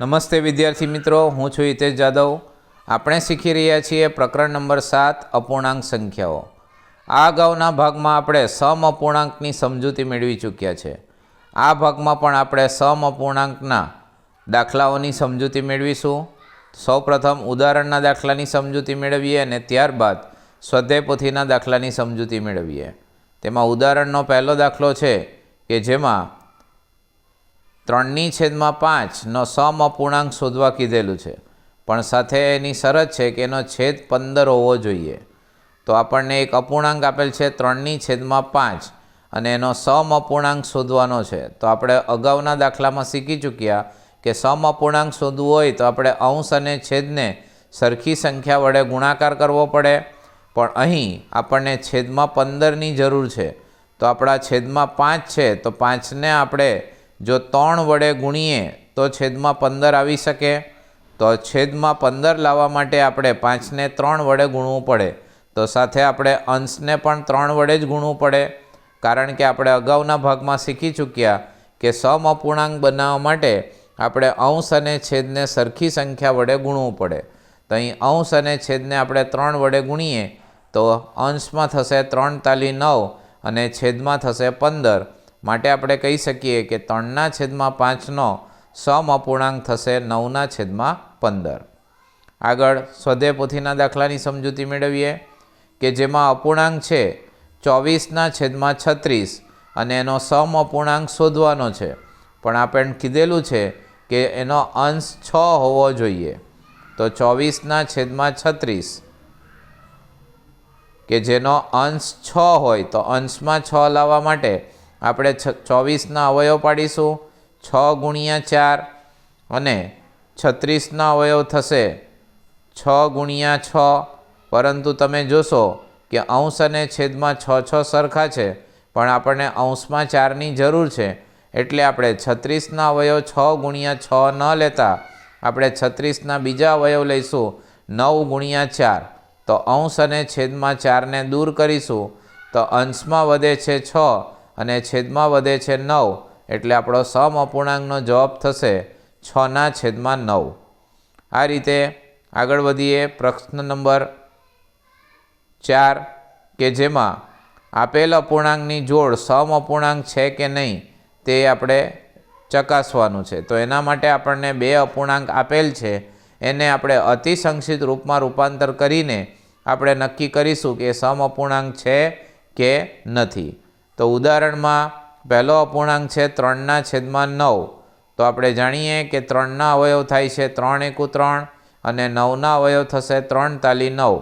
નમસ્તે વિદ્યાર્થી મિત્રો, હું છું હિતેશ જાદવ. આપણે શીખી રહ્યા છીએ પ્રકરણ નંબર સાત, અપૂર્ણાંક સંખ્યાઓ. આ અગાઉના ભાગમાં આપણે સમ અપૂર્ણાંકની સમજૂતી મેળવી ચૂક્યા છે. આ ભાગમાં પણ આપણે સમ અપૂર્ણાંકના દાખલાઓની સમજૂતી મેળવીશું. સૌપ્રથમ ઉદાહરણના દાખલાની સમજૂતી મેળવીએ અને ત્યારબાદ સ્વાધ્યાય પોથીના દાખલાની સમજૂતી મેળવીએ. તેમાં ઉદાહરણનો પહેલો દાખલો છે કે જેમાં ત્રણની છેદમાં પાંચનો સમ અપૂર્ણાંક શોધવા કીધેલું છે. પણ સાથે એની શરત છે કે એનો છેદ પંદર હોવો જોઈએ. તો આપણને એક અપૂર્ણાંક આપેલ છે ત્રણની છેદમાં પાંચ અને એનો સમ અપૂર્ણાંક શોધવાનો છે. તો આપણે અગાઉના દાખલામાં શીખી ચૂક્યા કે સમ અપૂર્ણાંક શોધવું હોય તો આપણે અંશ અને છેદને સરખી સંખ્યા વડે ગુણાકાર કરવો પડે. પણ અહીં આપણને છેદમાં પંદરની જરૂર છે. તો આપણા છેદમાં પાંચ છે તો પાંચને આપણે જો ત્રણ વડે ગુણીએ તો છેદમાં પંદર આવી શકે. તો છેદમાં પંદર લાવવા માટે આપણે પાંચને ત્રણ વડે ગુણવું પડે. તો સાથે આપણે અંશને પણ ત્રણ વડે જ ગુણવું પડે. કારણ કે આપણે અગાઉના ભાગમાં શીખી ચૂક્યા કે સમ અપૂર્ણાંક બનાવવા માટે આપણે અંશ અને છેદને સરખી સંખ્યા વડે ગુણવું પડે. તો અહીં અંશ અને છેદને આપણે ત્રણ વડે ગુણીએ તો અંશમાં થશે ત્રણ તાલી નવ અને છેદમાં થશે પંદર. માટે આપણે કહી શકીએ કે ત્રણના છેદમાં પાંચનો સમ અપૂર્ણાંક થશે નવના છેદમાં પંદર. આગળ સ્વધ્યાય પોથીના દાખલાની સમજૂતી મેળવીએ કે જેમાં અપૂર્ણાંક છે ચોવીસના છેદમાં છત્રીસ અને એનો સમ અપૂર્ણાંક શોધવાનો છે. પણ આપણે કીધેલું છે કે એનો અંશ છ હોવો જોઈએ. તો ચોવીસના છેદમાં છત્રીસ કે જેનો અંશ છ હોય તો અંશમાં છ લાવવા માટે આપણે ચોવીસના અવયવ પાડીશું, છ ગુણ્યા ચાર અને છત્રીસના અવયવ થશે. છ ગુણ્યા છ, પરંતુ તમે જોશો કે અંશ અને છેદમાં છ છ સરખા છે, પણ આપણને અંશમાં ચારની જરૂર છે. એટલે આપણે છત્રીસના અવયવ છ ગુણ્યા છ ન લેતા આપણે છત્રીસના બીજા અવયવ લઈશું, નવ ગુણ્યા ચાર. તો અંશ અને છેદમાં ચારને દૂર કરીશું. તો અંશમાં વધે છે છ અને છેદમાં વધે છે નવ એટલે આપણો સમ અપૂર્ણાંકનો જવાબ થશે છના છેદમાં નવ. આ રીતે આગળ વધીએ પ્રશ્ન નંબર ચાર કે જેમાં આપેલ અપૂર્ણાંકની જોડ સમ અપૂર્ણાંક છે કે નહીં તે આપણે ચકાસવાનું છે. તો એના માટે આપણને બે અપૂર્ણાંક આપેલ છે. એને આપણે અતિસંક્ષિત રૂપમાં રૂપાંતર કરીને આપણે નક્કી કરીશું કે સમ અપૂર્ણાંક છે કે નથી. તો ઉદાહરણમાં પહેલો અપૂર્ણાંક છે ત્રણના છેદમાં નવ. તો આપણે જાણીએ કે ત્રણના અવયવ થાય છે ત્રણ એકુ ત્રણ અને નવના અવયવ થશે ત્રણ તાલી નવ.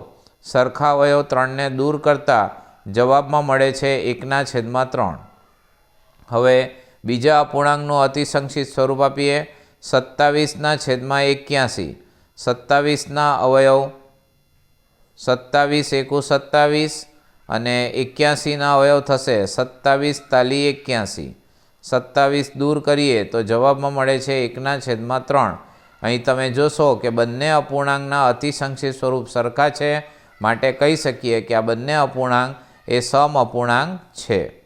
સરખા અવયવ ત્રણને દૂર કરતાં જવાબમાં મળે છે એકના છેદમાં ત્રણ. હવે બીજા અપૂર્ણાંકનું અતિસંક્ષિત સ્વરૂપ આપીએ. સત્તાવીસના છેદમાં એક્યાસી. સત્તાવીસના અવયવ સત્તાવીસ એકુ સત્તાવીસ. અને એક્યાસીના અવયવ થશે. સત્તાવીસ તાલી એક્યાસી. સત્તાવીસ દૂર કરીએ તો જવાબમાં મળે છે એકના છેદમાં ત્રણ. અહીં તમે જોશો કે બંને અપૂર્ણાંકના અતિસંક્ષિત સ્વરૂપ સરખા છે. માટે કહી શકીએ કે આ બંને અપૂર્ણાંક એ સમ અપૂર્ણાંક છે.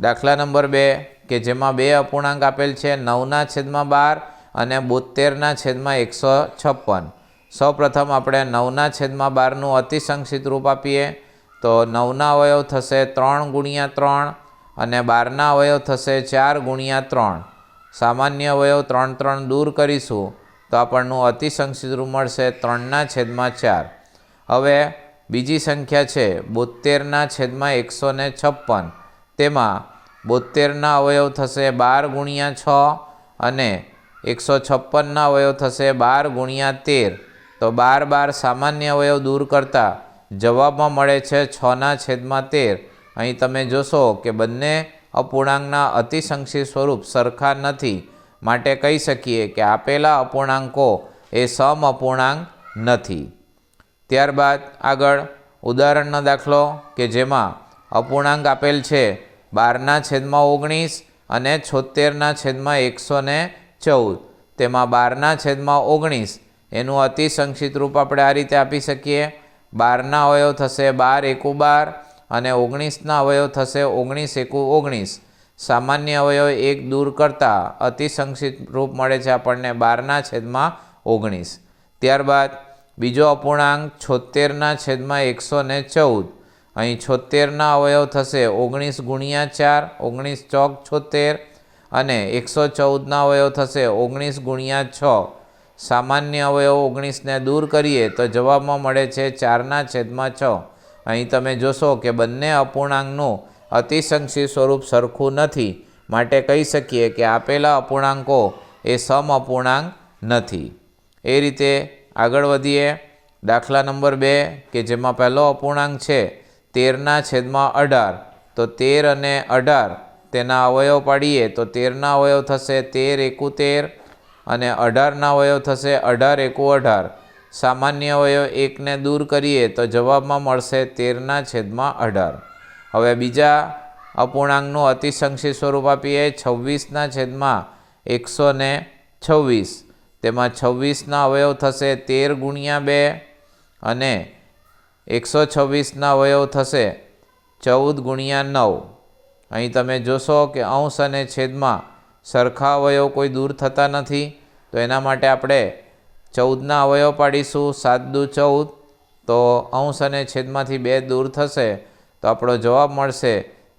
દાખલા નંબર બે, કે જેમાં બે અપૂર્ણાંક આપેલ છે, નવના છેદમાં બાર અને બોતેરના છેદમાં એકસો છપ્પન. સૌપ્રથમ આપણે નવના છેદમાં બારનું અતિસંક્ષિત રૂપ આપીએ. તો નવના અવયવ થશે ત્રણ ગુણ્યા ત્રણ અને બારના અવયવ થશે ચાર ગુણ્યા ત્રણ. સામાન્ય અવયવ ત્રણ ત્રણ દૂર કરીશું તો આપણનું અતિસંક્ષિત રૂપ મળશે ત્રણના છેદમાં ચાર. હવે બીજી સંખ્યા છે બોતેરના છેદમાં એકસો ને છપ્પન. તેમાં બોતેરના અવયવ થશે બાર ગુણ્યા છ અને એકસો છપ્પનના અવયવ થશે બાર ગુણ્યા તેર. તો બાર બાર સામાન્ય અવયવ દૂર કરતાં જવાબમાં મળે છે છના છેદમાં તેર. અહીં તમે જોશો કે બંને અપૂર્ણાંકના અતિસંક્ષિત સ્વરૂપ સરખા નથી. માટે કહી શકીએ કે આપેલા અપૂર્ણાંકો એ સમ અપૂર્ણાંક નથી. ત્યારબાદ આગળ ઉદાહરણનો દાખલો કે જેમાં અપૂર્ણાંક આપેલ છે બારના છેદમાં ઓગણીસ અને છોતેરના છેદમાં એકસો ને ચૌદ. તેમાં બારના છેદમાં ઓગણીસ. એનું અતિસંક્ષિત રૂપ આપણે આ રીતે આપી શકીએ. બારના અવયવ થશે બાર એકુ બાર અને ઓગણીસના અવયવ થશે ઓગણીસ એકુ ઓગણીસ. સામાન્ય અવયવ એક દૂર કરતાં અતિસંક્ષિત રૂપ મળે છે આપણને બારના છેદમાં ઓગણીસ. ત્યારબાદ બીજો અપૂર્ણાંક છોતેરના છેદમાં એકસો ને ચૌદ. અહીં છોતેરના અવયવ થશે ઓગણીસ ગુણ્યા ચાર, ઓગણીસ ચોક છોતેર અને એકસો ચૌદના અવયવ થશે ઓગણીસ ગુણ્યા છ. સામાન્ય અવયવ ઓગણીસને દૂર કરીએ તો જવાબમાં મળે છે ચારના છેદમાં છ. અહીં તમે જોશો કે બંને અપૂર્ણાંકનું અતિસંક્ષી સ્વરૂપ સરખું નથી. માટે કહી શકીએ કે આપેલા અપૂર્ણાંકો એ સમ અપૂર્ણાંક નથી. એ રીતે આગળ વધીએ. દાખલા નંબર બે, કે જેમાં પહેલો અપૂર્ણાંક છે તેરના છેદમાં અઢાર. તો તેર અને અઢાર તેના અવયવ પાડીએ તો તેરના અવયવ થશે તેર એકુ તેર અને અઢારના અવયવ થશે, અઢાર એકુ અઢાર. સામાન્ય અવયવ એકને દૂર કરીએ તો જવાબમાં મળશે તેરના છેદમાં અઢાર. હવે બીજા અપૂર્ણાંકનું અતિસંક્ષિપ્ત સ્વરૂપ આપીએ છવ્વીસના છેદમાં એકસો ને છવ્વીસ. તેમાં છવ્વીસના અવયવ થશે તેર ગુણ્યા બે અને એકસો છવ્વીસના અવયવ થશે ચૌદ ગુણ્યા નવ. અહીં તમે જોશો કે અંશ અને છેદમાં સરખા અવયવ કોઈ દૂર થતા નથી, તો એના માટે આપણે ચૌદના અવયવ પાડીશું. સાત દુ ચૌદ, તો અંશ અને છેદમાંથી બે દૂર થશે, તો આપણો જવાબ મળશે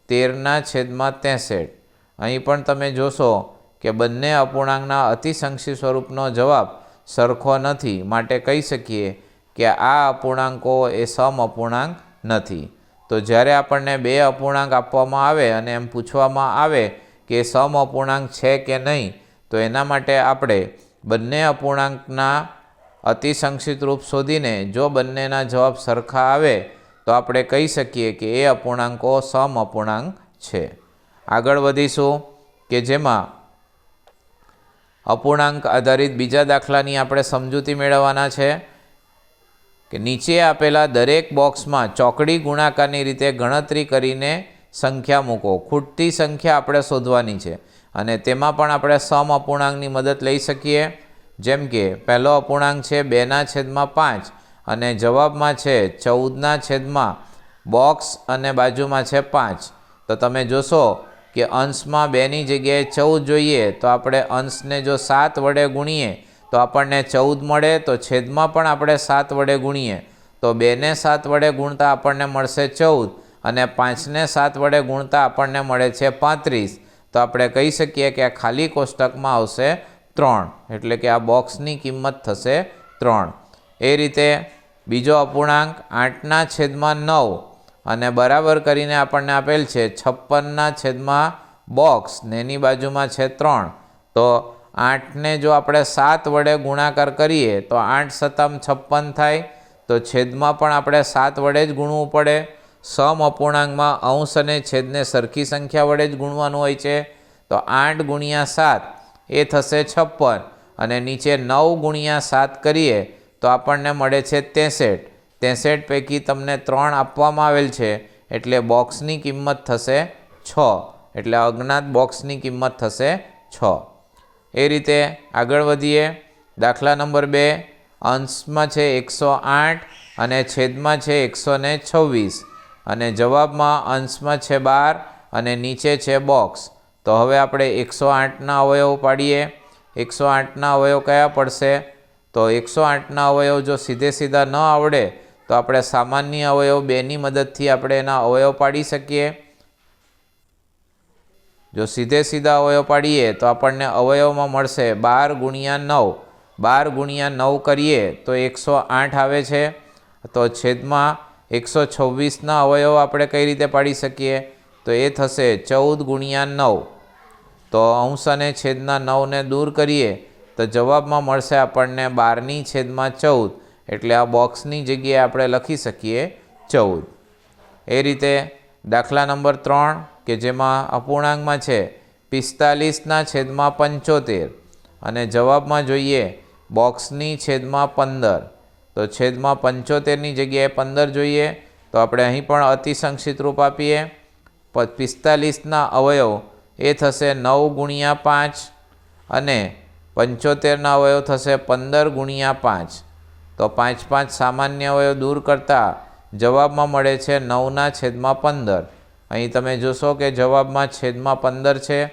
તેરના છેદમાં ત્રેસઠ. અહીં પણ તમે જોશો કે બંને અપૂર્ણાંકના અતિસંક્ષી સ્વરૂપનો જવાબ સરખો નથી. માટે કહી શકીએ કે આ અપૂર્ણાંકો એ સમ અપૂર્ણાંક નથી. તો જ્યારે આપણને બે અપૂર્ણાંક આપવામાં આવે અને એમ પૂછવામાં આવે કે સમ અપૂર્ણાંક છે કે નહીં, તો એના માટે આપણે બંને અપૂર્ણાંકના અતિસંક્ષિત રૂપ શોધીને જો બંનેના જવાબ સરખા આવે, તો આપણે કહી શકીએ કે એ અપૂર્ણાંકો સમ અપૂર્ણાંક છે. આગળ વધીશું કે જેમાં અપૂર્ણાંક આધારિત બીજા દાખલાની આપણે સમજૂતી મેળવવાના છે કે નીચે આપેલા દરેક બોક્સમાં ચોકડી ગુણાકારની રીતે ગણતરી કરીને સંખ્યા મૂકો. ખૂટતી સંખ્યા આપણે શોધવાની છે અને તેમાં પણ આપણે સમ અપૂર્ણાંકની મદદ લઈ શકીએ. જેમ કે, પહેલો અપૂર્ણાંક છે બેના છેદમાં પાંચ અને જવાબમાં છે ચૌદના છેદમાં બોક્સ અને બાજુમાં છે પાંચ. તો તમે જોશો કે અંશમાં બેની જગ્યાએ ચૌદ જોઈએ તો આપણે અંશને જો સાત વડે ગુણીએ તો આપણને ચૌદ મળે, તો છેદમાં પણ આપણે સાત વડે ગુણીએ. તો બેને સાત વડે ગુણતા આપણને મળશે ચૌદ. અને પાંચને સાત વડે ગુણતા આપણને મળે છે પાંત્રીસ. તો આપણે કહી શકીએ કે આ ખાલી કોષ્ટકમાં આવશે ત્રણ. એટલે કે આ બોક્સની કિંમત થશે ત્રણ. એ રીતે બીજો અપૂર્ણાંક આઠના છેદમાં નવ અને બરાબર કરીને આપણને આપેલ છે છપ્પનના છેદમાં બોક્સ ને એની બાજુમાં છે ત્રણ. તો આઠને જો આપણે સાત વડે ગુણાકાર કરીએ તો આઠ સતામ છપ્પન થાય. તો છેદમાં પણ આપણે સાત વડે જ ગુણવું પડે. સમ અપૂર્ણાંકમાં અંશ અને છેદને સરખી સંખ્યા વડે જ ગુણવાનું હોય છે. તો આઠ ગુણ્યા સાત એ થશે છપ્પન અને નીચે નવ ગુણ્યા સાત કરીએ તો આપણને મળે છે ત્રેસઠ. ત્રેસઠ પૈકી તમને ત્રણ આપવામાં આવેલ છે એટલે બોક્સની કિંમત થશે છ. એટલે અજ્ઞાત બોક્સની કિંમત થશે છ. એ રીતે આગળ વધીએ. દાખલા નંબર બે. અંશમાં છે એકસો આઠ અને છેદમાં છે એકસો છવ્વીસ. અને જવાબમાં અંશમાં છે બાર અને નીચે છે બોક્સ. તો હવે આપણે એકસો આઠના અવયવ પાડીએ. એકસો આઠના અવયવ કયા પડશે? તો એકસો આઠના અવયવ જો સીધે સીધા ન આવડે, તો આપણે સામાન્ય અવયવ બેની મદદથી આપણે એના અવયવ પાડી શકીએ. જો સીધે સીધા અવયવ પાડીએ, તો આપણને અવયવમાં મળશે બાર ગુણ્યા નવ. બાર ગુણ્યા નવ કરીએ, તો એકસો આઠ આવે છે. તો છેદમાં એકસો છવ્વીસના અવયવ આપણે કઈ રીતે પાડી શકીએ? તો એ થશે ચૌદ ગુણ્યા નવ. તો અંશ અને છેદના નવને દૂર કરીએ, તો જવાબમાં મળશે આપણને બારની છેદમાં ચૌદ. એટલે આ બોક્સની જગ્યાએ આપણે લખી શકીએ ચૌદ. એ રીતે દાખલા નંબર ત્રણ, કે જેમાં અપૂર્ણાંકમાં છે પિસ્તાલીસના છેદમાં પંચોતેર. અને જવાબમાં જોઈએ બોક્સની છેદમાં પંદર. તો છેદમાં પંચોતેરની જગ્યાએ પંદર જોઈએ. તો આપણે અહીં પણ અતિસંક્ષિત રૂપ આપીએ. પિસ્તાલીસના અવયવ, એ થશે નવ ગુણ્યા પાંચ અને પંચોતેરના અવયવ થશે પંદર ગુણ્યા પાંચ. તો પાંચ પાંચ સામાન્ય અવયવ દૂર કરતાં જવાબમાં મળે છે નવના છેદમાં પંદર. અહીં તમે જોશો કે જવાબમાં છેદમાં પંદર છે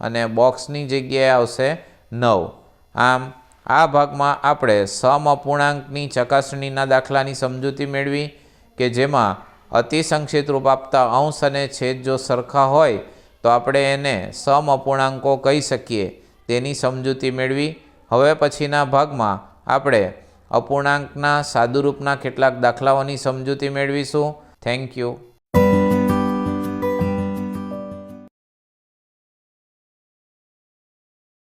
અને બોક્સની જગ્યાએ આવશે નવ. આમ આ ભાગમાં આપણે સમઅપૂર્ણાંકની ચકાસણીના દાખલાની સમજૂતી મેળવી કે જેમાં અતિસંક્ષિત રૂપ આપતા અંશ અને છેદ જો સરખા હોય, તો આપણે એને સમઅપૂર્ણાંકો કહી શકીએ તેની સમજૂતી મેળવી. હવે પછીના ભાગમાં આપણે અપૂર્ણાંકના સાદુરૂપના કેટલાક દાખલાઓની સમજૂતી મેળવીશું. Thank you.